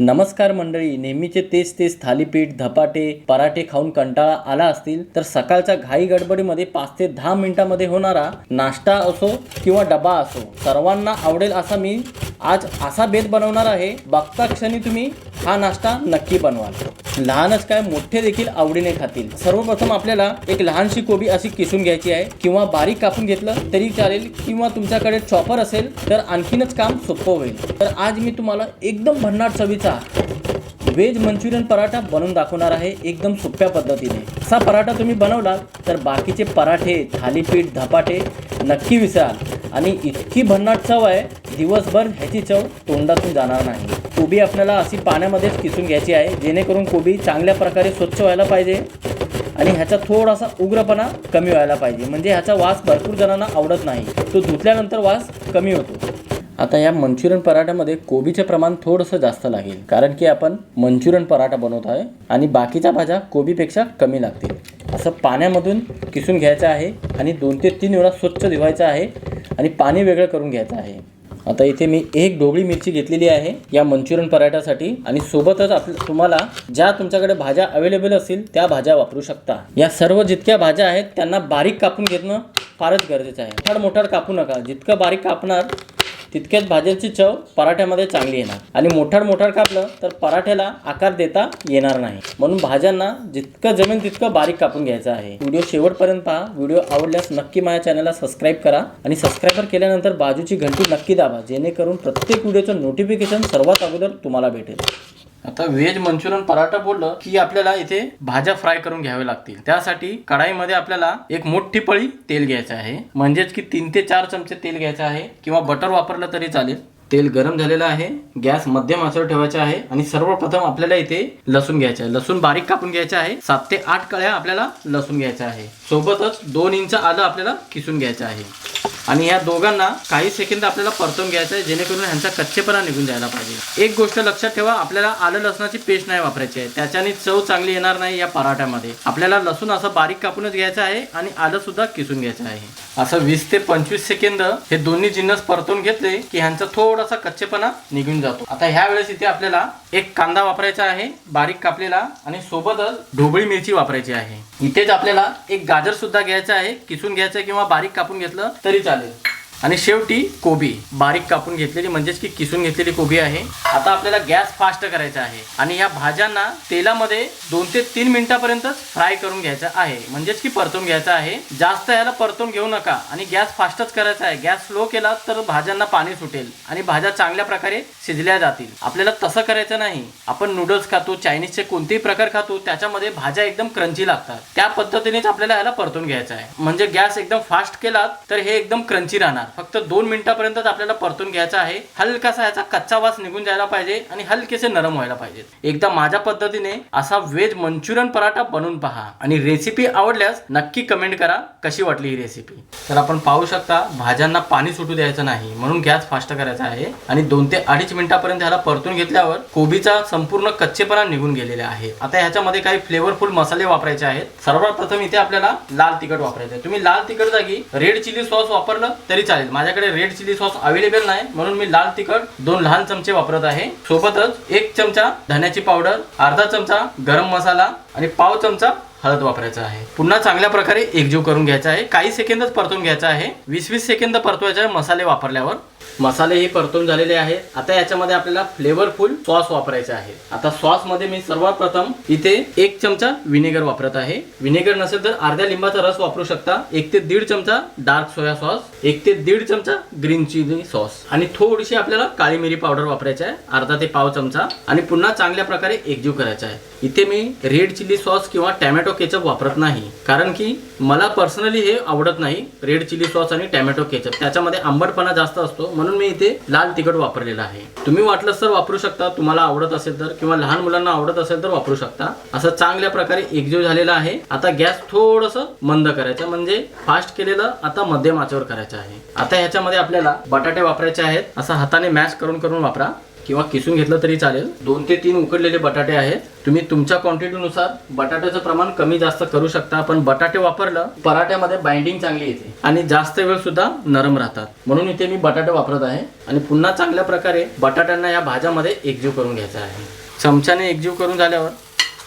नमस्कार मंडळी नेहमीचे तेच तेच थालीपीठ धपाटे पराठे खाऊन कंटाळा आला असतील तर सकाळच्या घाई गडबडीमध्ये पाच ते दहा मिनिटांमध्ये होणारा नाश्ता असो किंवा डबा असो सर्वांना आवडेल असा मी आज असा भेद बनवणार आहे. बघता क्षणी तुम्ही हा नाश्ता नक्की बनवाल. लहानच काय मोठे देखील आवडीने खातील. सर्वप्रथम आपल्याला एक लहानशी कोबी अशी किसून घ्यायची आहे. किंवा बारीक कापून घेतलं तरी चालेल. किंवा तुमच्याकडे चॉपर असेल तर आणखीनच काम सोपं होईल. तर आज मी तुम्हाला एकदम भन्नाट चवीचा व्हेज मंचुरियन पराठा बनवून दाखवणार आहे एकदम सोप्या पद्धतीने. असा पराठा तुम्ही बनवला तर बाकीचे पराठे थालीपीठ धपाटे नक्की विसराल. आणि इतकी भन्नाट चव आहे दिवसभर ह्याची चव तोंडातून जाणार नाही. कोबी आपल्याला अशी पाण्यामध्येच किसून घ्यायची आहे जेणेकरून कोबी चांगल्या प्रकारे स्वच्छ व्हायला पाहिजे आणि ह्याचा थोडासा उग्रपणा कमी व्हायला पाहिजे. म्हणजे ह्याचा वास भरपूर जणांना आवडत नाही. तो धुतल्यानंतर वास कमी होतो. आता या मंचुरियन पराठ्यामध्ये कोबीचे प्रमाण थोडंसं जास्त लागेल कारण की आपण मंचुरियन पराठा बनवत आहे आणि बाकीच्या भाज्या कोबीपेक्षा कमी लागतील. असं पाण्यामधून किसून घ्यायचं आहे आणि दोन ते तीन वेळा स्वच्छ धुवायचं आहे आणि पाणी वेगळं करून घ्यायचं आहे. आता इथे मी एक ढोबळी मिरची घेतलेली आहे या मंचुरियन पराठ्यासाठी आणि सोबतच आप तुम्हाला ज्या तुमच्याकडे भाज्या अवेलेबल असतील त्या भाज्या वापरू शकता. या सर्व जितक्या भाज्या आहेत त्यांना बारीक कापून घेणं फारच गरजेचं आहे. मोठाड मोठाड कापू नका. जितकं बारीक कापणार तितक्याच भाज्यांची चव पराठ्यामध्ये चांगली येणार. आणि मोठाड मोठाड कापलं तर पराठ्याला आकार देता येणार नाही. म्हणून भाज्यांना जितकं जमेल तितकं बारीक कापून घ्यायचं आहे. व्हिडिओ शेवटपर्यंत पहा. व्हिडिओ आवडल्यास नक्की माझ्या चॅनलला सबस्क्राईब करा. आणि सबस्क्राईबर केल्यानंतर बाजूची घंटी नक्की दाबा जेणेकरून प्रत्येक व्हिडिओचं नोटिफिकेशन सर्वात अगोदर तुम्हाला भेटेल. आता व्हेज मंचुरियन पराठा बोललं की आपल्याला इथे भाज्या फ्राय करून घ्यावे लागतील. त्यासाठी कढाईमध्ये आपल्याला एक मोठी पळी तेल घ्यायचं आहे. म्हणजेच की तीन ते चार चमचे तेल घ्यायचं आहे. किंवा बटर वापरलं तरी चालेल. तेल गरम झालेलं आहे गॅस मध्यम आचेवर ठेवायचा आहे आणि सर्वप्रथम आपल्याला इथे लसूण घ्यायचं आहे. लसूण बारीक कापून घ्यायचं आहे सात ते आठ कळ्या आपल्याला लसूण घ्यायचं आहे. सोबतच दोन इंच आलं आपल्याला किसून घ्यायचं आहे. आणि या दोघांना काही सेकंद आपल्याला परतून घ्यायचं आहे जेणेकरून ह्यांचा कच्चेपणा निघून जायला पाहिजे. एक गोष्ट लक्षात ठेवा आपल्याला आलं लसणाची पेस्ट नाही वापरायची आहे. त्याच्याने चव चांगली येणार नाही या पराठ्यामध्ये. आपल्याला लसूण असं बारीक कापूनच घ्यायचं आहे आणि आलं सुद्धा किसून घ्यायचं आहे. असं वीस ते पंचवीस सेकंद हे दोन्ही जिन्नस परतून घेतले की ह्यांचा थोडासा कच्चेपणा निघून जातो. आता ह्या वेळेस इथे आपल्याला एक कांदा वापरायचा आहे बारीक कापलेला आणि सोबतच ढोबळी मिरची वापरायची आहे. इथेच आपल्याला एक गाजर सुद्धा घ्यायचा आहे किसून घ्यायचं आहे किंवा बारीक कापून घेतलं तरी चालेल. आणि शेवटी कोबी बारीक कापून घेतलेली म्हणजेच की किसून घेतलेली कोबी आहे. आता आपल्याला गॅस फास्ट करायचा आहे. आणि या भाज्यांना तेलामध्ये दोन ते तीन मिनिटापर्यंतच फ्राय करून घ्यायचा आहे. म्हणजेच की परतून घ्यायचं आहे. जास्त याला परतून घेऊ नका. आणि गॅस फास्टच करायचा आहे. गॅस स्लो केला तर भाज्यांना पाणी सुटेल. आणि भाज्या चांगल्या प्रकारे शिजल्या जातील. आपल्याला तसं करायचं नाही. आपण नूडल्स खातो चायनीजचे कोणतेही प्रकार खातो त्याच्यामध्ये भाज्या एकदम क्रंची लागतात. त्या पद्धतीनेच आपल्याला याला परतून घ्यायचं आहे. म्हणजे गॅस एकदम फास्ट केला तर हे एकदम क्रंची राहणार. फक्त दोन मिनिटापर्यंतच आपल्याला परतून घ्यायचा आहे. हलकासा याचा कच्चा वास निघून जायला पाहिजे आणि हलकेसे नरम व्हायला पाहिजेत एकदा माझ्या पद्धतीने असा व्हेज मंचुरियन पराठा बनवून पहा आणि रेसिपी आवडल्यास नक्की कमेंट करा कशी वाटली ही रेसिपी तर आपण पाहू शकता भाज्यांना पाणी सुटू द्यायचं नाही म्हणून गॅस फास्ट करायचा आहे आणि दोन ते अडीच मिनिटापर्यंत ह्याला परतून घेतल्यावर कोबीचा संपूर्ण कच्चेपणा निघून गेलेला आहे. आता ह्याच्यामध्ये काही फ्लेवरफुल मसाले वापरायचे आहेत. सर्वात प्रथम इथे आपल्याला लाल तिखट वापरायचं आहे. तुम्ही लाल तिखट जागी रेड चिली सॉस वापरलं तरी चालेल. चालेल. माझ्याकडे रेड चिली सॉस अवेलेबल नाही म्हणून मी लाल तिखट दोन लहान चमचे वापरत आहे. सोबतच एक चमचा धन्याची पावडर अर्धा चमचा गरम मसाला आणि पाव चमचा हळद वापरायचा आहे. पुन्हा चांगल्या प्रकारे एकजीव करून घ्यायचा आहे. काही सेकंदच परतून घ्यायचा आहे. वीस वीस सेकंद परतवायचे आहे मसाले वापरल्यावर. मसाले हे परतून झालेले आहेत. आता याच्यामध्ये आपल्याला फ्लेवरफुल सॉस वापरायचे आहे. आता सॉसमध्ये मी सर्वात प्रथम इथे एक चमचा विनेगर वापरत आहे. विनेगर नसेल तर अर्ध्या लिंबाचा रस वापरू शकता. एक ते दीड चमचा डार्क सोया सॉस एक ते दीड चमचा ग्रीन चिली सॉस आणि थोडीशी आपल्याला काळी मिरी पावडर वापरायची आहे. अर्धा ते पाव चमचा. आणि पुन्हा चांगल्या प्रकारे एकजीव करायचा आहे. इथे मी रेड चिली सॉस किंवा टॅमॅटो केचप वापरत नाही. कारण की मला पर्सनली हे आवडत नाही रेड चिली सॉस आणि टॅमॅटो केचप. त्याच्यामध्ये आंबटपणा जास्त असतो म्हणून मी इथे लाल तिखट वापरलेलं आहे. तुम्ही वाटलं तर वापरू शकता तुम्हाला आवडत असेल तर किंवा लहान मुलांना आवडत असेल तर वापरू शकता. असं चांगल्या प्रकारे एकजीव झालेला आहे. आता गॅस थोडस मंद करायचं म्हणजे फास्ट केलेलं आता मध्यम आचेवर करायचं आहे. आता ह्याच्यामध्ये आपल्याला बटाटे वापरायचे आहेत. असं हाताने मॅश करून करून वापरा. किंवा किसून घेतलं तरी चालेल. दोन ते तीन उकडलेले बटाटे आहेत. तुम्ही तुमच्या क्वांटिटीनुसार बटाट्याचं प्रमाण कमी जास्त करू शकता पण बटाटे वापरलं पराठ्यामध्ये बाइंडिंग चांगली येते. आणि जास्त वेळ सुद्धा नरम राहतात. म्हणून इथे मी बटाटे वापरत आहे. आणि पुन्हा चांगल्या प्रकारे बटाट्यांना या भाज्यामध्ये एकजीव करून घ्यायचा आहे. चमच्याने एकजीव करून झाल्यावर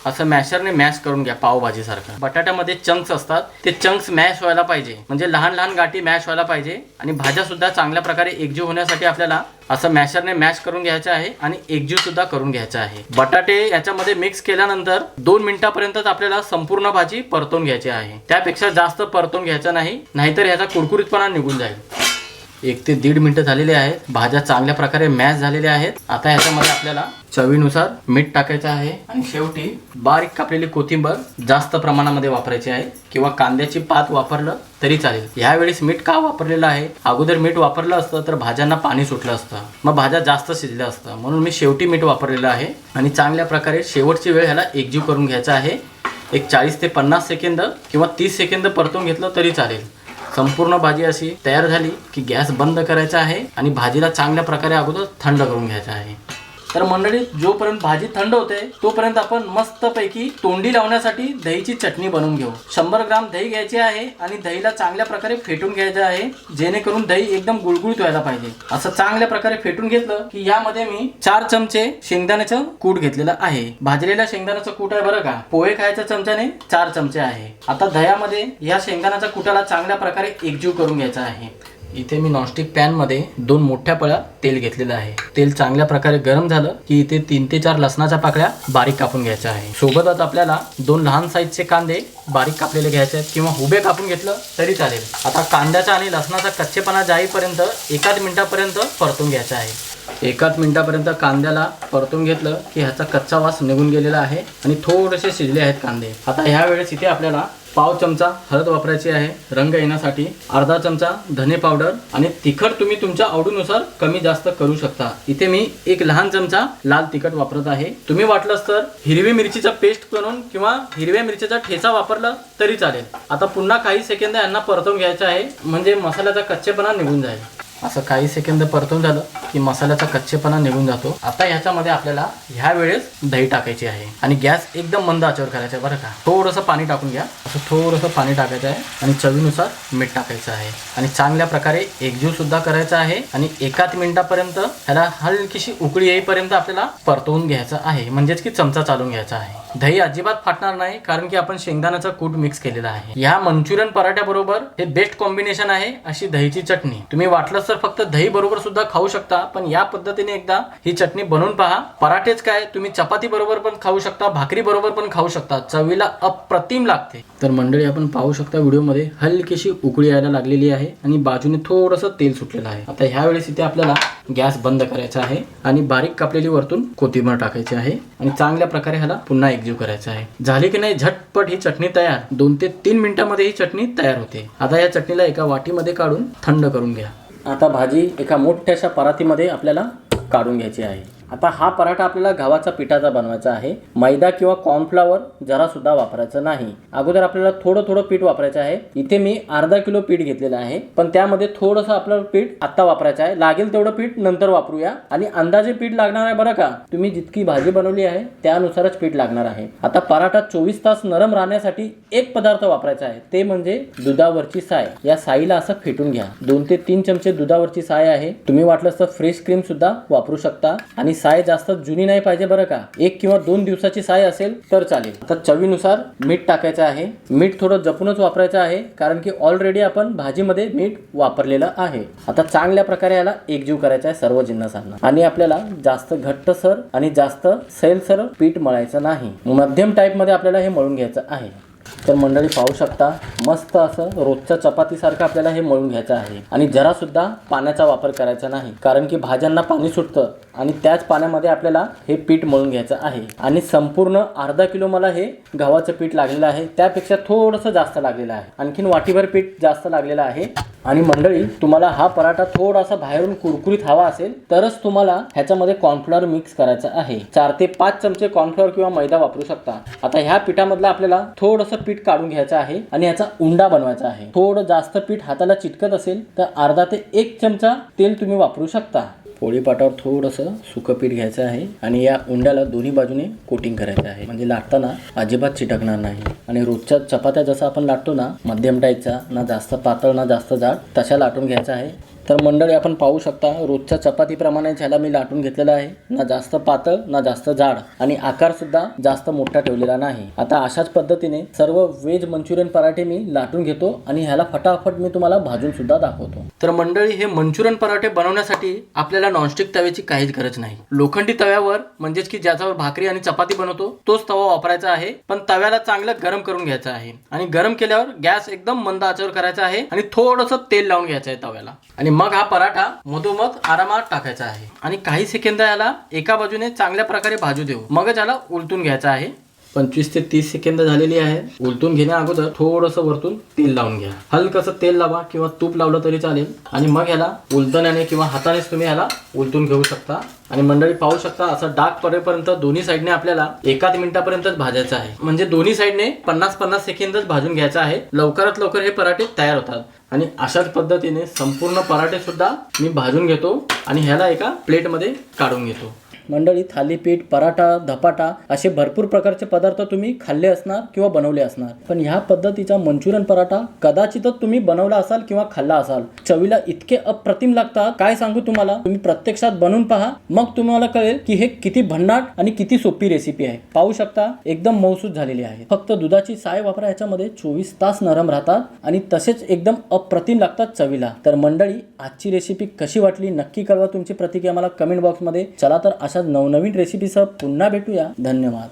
असं मॅशरने मॅश करून घ्या पावभाजीसारखं. बटाट्यामध्ये चंक्स असतात. ते चंक्स मॅश व्हायला पाहिजे. म्हणजे लहान लहान गाठी मॅश व्हायला पाहिजे. आणि भाज्या सुद्धा चांगल्या प्रकारे एकजीव होण्यासाठी आपल्याला असं मॅशरने मॅश करून घ्यायचं आहे आणि एकजीव सुद्धा करून घ्यायचं आहे. बटाटे याच्यामध्ये मिक्स केल्यानंतर दोन मिनिटापर्यंतच आपल्याला संपूर्ण भाजी परतून घ्यायची आहे. त्यापेक्षा जास्त परतून घ्यायचं नाही नाहीतर ह्याचा कुरकुरीतपणा निघून जाईल. एक ते दीड मिनटं झालेले आहेत. भाज्या चांगल्या प्रकारे मॅश झालेल्या आहेत. आता ह्याच्यामध्ये आपल्याला चवीनुसार मीठ टाकायचं आहे. आणि शेवटी बारीक कापलेली कोथिंबर जास्त प्रमाणामध्ये वापरायची आहे. किंवा कांद्याची पात वापरलं तरी चालेल. ह्यावेळेस मीठ का वापरलेलं आहे? अगोदर मीठ वापरलं असतं तर भाज्यांना पाणी सुटलं असतं. मग भाज्या जास्त शिजल्या असतं. म्हणून मी शेवटी मीठ वापरलेलं आहे. आणि चांगल्या प्रकारे शेवटची वेळ ह्याला एकजीव करून घ्यायचा आहे. एक चाळीस ते पन्नास सेकंद किंवा तीस सेकंद परतून घेतलं तरी चालेल. संपूर्ण भाजी अशी तयार झाली की गॅस बंद करायचा आहे आणि भाजीला चांगल्या प्रकारे अगोदर थंड करून घ्यायचा आहे. तर मंडळी जोपर्यंत भाजी थंड होते तोपर्यंत आपण मस्तपैकी तोंडी लावण्यासाठी दहीची चटणी बनवून घेऊ. शंभर ग्राम दही घ्यायची आहे आणि दहीला चांगल्या प्रकारे फेटून घ्यायचं आहे जेणेकरून दही एकदम गुळगुळीत व्हायला पाहिजे. असं चांगल्या प्रकारे फेटून घेतलं की यामध्ये मी चार चमचे शेंगदाण्याचं कूट घेतलेलं आहे. भाजलेल्या शेंगदाण्याचं कूट आहे बरं का? पोहे खायच्या चमच्याने चार चमचे आहे. आता दह्यामध्ये या शेंगदाण्याच्या कुटाला चांगल्या प्रकारे एकजीव करून घ्यायचा आहे. इथे मी नॉनस्टिक पॅनमध्ये दोन मोठ्या पळ्या तेल घेतलेलं आहे. तेल चांगल्या प्रकारे गरम झालं की इथे तीन ते चार लसणाच्या पाकळ्या बारीक कापून घ्यायच्या आहे. सोबतच आपल्याला दोन लहान साईजचे कांदे बारीक कापलेले घ्यायचे आहेत किंवा उभे कापून घेतलं तरी चालेल. आता कांद्याचा आणि लसणाचा कच्चेपणा जाईपर्यंत एकाच मिनिटापर्यंत परतून घ्यायचा आहे. एकाच मिनिटापर्यंत कांद्याला परतून घेतलं की ह्याचा कच्चा वास निघून गेलेला आहे आणि थोडेसे शिजले आहेत कांदे. आता ह्या वेळेस इथे आपल्याला पाव चमचा हळद वापरायची आहे. रंग येण्यासाठी अर्धा चमचा धने पावडर आणि तिखट तुम्ही तुमच्या आवडीनुसार कमी जास्त करू शकता. इथे मी एक लहान चमचा लाल तिखट वापरत आहे. तुम्ही वाटलंच तर हिरवी मिरचीचा पेस्ट करून किंवा हिरव्या मिरचीचा ठेचा वापरला तरी चालेल. आता पुन्हा काही सेकंद यांना परतवून घ्यायचं आहे. म्हणजे मसाल्याचा कच्चेपणा निघून जाईल. असं काही सेकंद परतून झालं की मसाल्याचा कच्चेपणा निघून जातो. आता ह्याच्यामध्ये आपल्याला ह्या वेळेस दही टाकायची आहे. आणि गॅस एकदम मंद आचेवर करायचा आहे बरं का. थोडंसं पाणी टाकून घ्या. असं थोडंसं पाणी टाकायचं आहे आणि चवीनुसार मीठ टाकायचं आहे. आणि चांगल्या प्रकारे एकजीव सुद्धा करायचा आहे. आणि एकाच मिनिटापर्यंत ह्याला हलकीशी उकळी येईपर्यंत आपल्याला परतवून घ्यायचं आहे. म्हणजेच की चमचा चालून घ्यायचा आहे. दही अजिबात फाटणार नाही कारण की आपण शेंगदाण्याचा कूट मिक्स केलेला आहे. ह्या मंचुरियन पराठ्याबरोबर हे बेस्ट कॉम्बिनेशन आहे अशी दहीची चटणी. तुम्ही वाटलं तर फक्त दही बरोबर सुद्धा खाऊ शकता पण या पद्धतीने एकदा ही चटणी बनवून पहा. पराठेच काय? तुम्ही चपाती बरोबर पण खाऊ शकता भाकरी बरोबर पण खाऊ शकता. चवीला अप्रतिम लागते. तर मंडळी आपण पाहू शकता व्हिडिओमध्ये हलकीशी उकळी यायला लागलेली आहे आणि बाजूने थोडंसं तेल सुटलेलं आहे. आता ह्या वेळेस इथे आपल्याला गॅस बंद करायचा आहे आणि बारीक कापलेली वरतून कोथिंबीर टाकायची आहे आणि चांगल्या प्रकारे ह्याला पुन्हा एकजीव करायचा आहे. झाली की नाही? झटपट ही चटणी तयार. दोन ते तीन मिनिटांमध्ये ही चटणी तयार होते. आता या चटणीला एका वाटीमध्ये काढून थंड करून घ्या. आता भाजी एका मोठ्याशा परातीमध्ये आपल्याला काढून घ्यायची आहे. आता हा पराठा आपल्याला गव्हाचा पिठाचा बनवायचा आहे. मैदा किंवा कॉर्नफ्लॉवर जरा सुद्धा वापरायचं नाही. अगोदर आपल्याला थोडं थोडं पीठ वापरायचं आहे. इथे मी अर्धा किलो पीठ घेतलेलं आहे. पण त्यामध्ये थोडंसं आपलं पीठ आत्ता वापरायचं आहे. लागेल तेवढं पीठ नंतर वापरूया. आणि अंदाजे पीठ लागणार आहे बरं का? तुम्ही जितकी भाजी बनवली आहे त्यानुसारच पीठ लागणार आहे. आता पराठा चोवीस तास नरम राहण्यासाठी एक पदार्थ वापरायचा आहे. ते म्हणजे दुधावरची साय. या साईला असं फेटून घ्या. दोन ते तीन चमचे दुधावरची साय आहे. तुम्ही वाटलं तर फ्रेश क्रीम सुद्धा वापरू शकता. आणि साय जास्त जुनी नाही पाहिजे बरं का? एक किंवा दोन दिवसाची साय असेल तर चालेल. तर चवीनुसार मीठ टाकायचं आहे. मीठ थोडं जपूनच वापरायचं आहे कारण की ऑलरेडी आपण भाजीमध्ये मीठ वापरलेलं आहे. आता चांगल्या प्रकारे याला एकजीव करायचा आहे सर्व जिन्नसांना. आणि आपल्याला जास्त घट्टसर आणि जास्त सैलसर पीठ मळायचं नाही. मध्यम टाईपमध्ये आपल्याला हे मळून घ्यायचं आहे. तर मंडळी पाहू शकता मस्त असं रोजच्या चपातीसारखं आपल्याला हे मळून घ्यायचं आहे. आणि जरासुद्धा पाण्याचा वापर करायचा नाही कारण की भाज्यांना पाणी सुटतं आणि त्याच पाण्यामध्ये आपल्याला हे पीठ मळून घ्यायचं आहे. आणि संपूर्ण अर्धा किलो मला हे गव्हाचं पीठ लागलेलं आहे त्यापेक्षा थोडंसं जास्त लागलेलं आहे. आणखीन वाटीभर पीठ जास्त लागलेलं आहे. आणि मंडळी तुम्हाला हा पराठा थोडासा बाहेरून कुरकुरीत हवा असेल तरच तुम्हाला ह्याच्यामध्ये कॉर्नफ्लॉवर मिक्स करायचं आहे. चार ते पाच चमचे कॉर्नफ्लॉवर किंवा मैदा वापरू शकता. आता ह्या पिठामधलं आपल्याला थोडंसं पीठ काढून घ्यायचं आहे आणि ह्याचा उंडा बनवायचा आहे. थोडं जास्त पीठ हाताला चिटकत असेल तर अर्धा ते एक चमचा तेल तुम्ही वापरू शकता. पोळीपाटावर थोडंसं सुकं पीठ घ्यायचं आहे आणि या उंड्याला दोन्ही बाजूने कोटिंग करायचं आहे. म्हणजे लाटताना अजिबात चिटकणार नाही. आणि रोजच्या चपात्या जसं आपण लाटतो ना मध्यम टाईपचा ना जास्त पातळ ना जास्त जाड तशा लाटून घ्यायचा आहे. तर मंडळी आपण पाहू शकता रोजच्या चपातीप्रमाणे ह्याला मी लाटून घेतलेला आहे ना जास्त पातळ ना जास्त जाड आणि आकार सुद्धा जास्त मोठा ठेवलेला नाही. आता अशाच पद्धतीने सर्व व्हेज मंचुरियन पराठे मी लाटून घेतो आणि ह्याला फटाफट मी तुम्हाला भाजून सुद्धा दाखवतो. तर मंडळी हे मंचुरियन पराठे बनवण्यासाठी आपल्याला नॉनस्टिक तव्याची काहीच गरज नाही. लोखंडी तव्यावर म्हणजेच की ज्याच्यावर भाकरी आणि चपाती बनवतो तोच तवा वापरायचा आहे. पण तव्याला चांगलं गरम करून घ्यायचं आहे. आणि गरम केल्यावर गॅस एकदम मंद आचार करायचा आहे आणि थोडंसं तेल लावून घ्यायचं आहे तव्याला. आणि मग हा पराठा मधोमध आरामात टाकायचा आहे. आणि काही सेकंद याला एका बाजूने चांगल्या प्रकारे भाजू देऊ. मगच याला उलटून घ्यायचा आहे. पंचवीस ते तीस सेकंद झालेली आहे. उलटून घेण्या अगोदर थोडंसं वरतून तेल लावून घ्या. हलकसं तेल लावा किंवा तूप लावलं तरी चालेल. आणि मग ह्याला उलटण्याने किंवा हातानेच तुम्ही ह्याला उलटून घेऊ शकता. आणि मंडळी पाहू शकता असं डाग पडेपर्यंत दोन्ही साईडने आपल्याला एकाच मिनिटापर्यंतच भाजायचं आहे. म्हणजे दोन्ही साईडने पन्नास पन्नास सेकंदच भाजून घ्यायचं आहे. लवकरात लवकर हे पराठे तयार होतात. आणि अशाच पद्धतीने संपूर्ण पराठे सुद्धा मी भाजून घेतो आणि ह्याला एका प्लेटमध्ये काढून घेतो. मंडळी थालीपीठ पराठा धपाटा असे भरपूर प्रकारचे पदार्थ तुम्ही खाल्ले असणार किंवा बनवले असणार. पण ह्या पद्धतीचा मंचुरियन पराठा कदाचितच तुम्ही बनवला असाल किंवा खाल्ला असाल. चवीला इतके अप्रतिम लागतात. काय सांगू तुम्हाला? तुम्ही प्रत्यक्षात बनवून पहा. मग तुम्हाला कळेल की हे किती भन्नाट आणि किती सोपी रेसिपी आहे. पाहू शकता एकदम मौसूद झालेली आहे. फक्त दुधाची साय वापरा याच्यामध्ये चोवीस तास नरम राहतात आणि तसेच एकदम अप्रतिम लागतात चवीला. तर मंडळी आजची रेसिपी कशी वाटली? नक्की कळवा तुमची प्रतिक्रिया मला कमेंट बॉक्समध्ये चला तर अशाच नवनवीन रेसिपीसह पुन्हा भेटूया. धन्यवाद.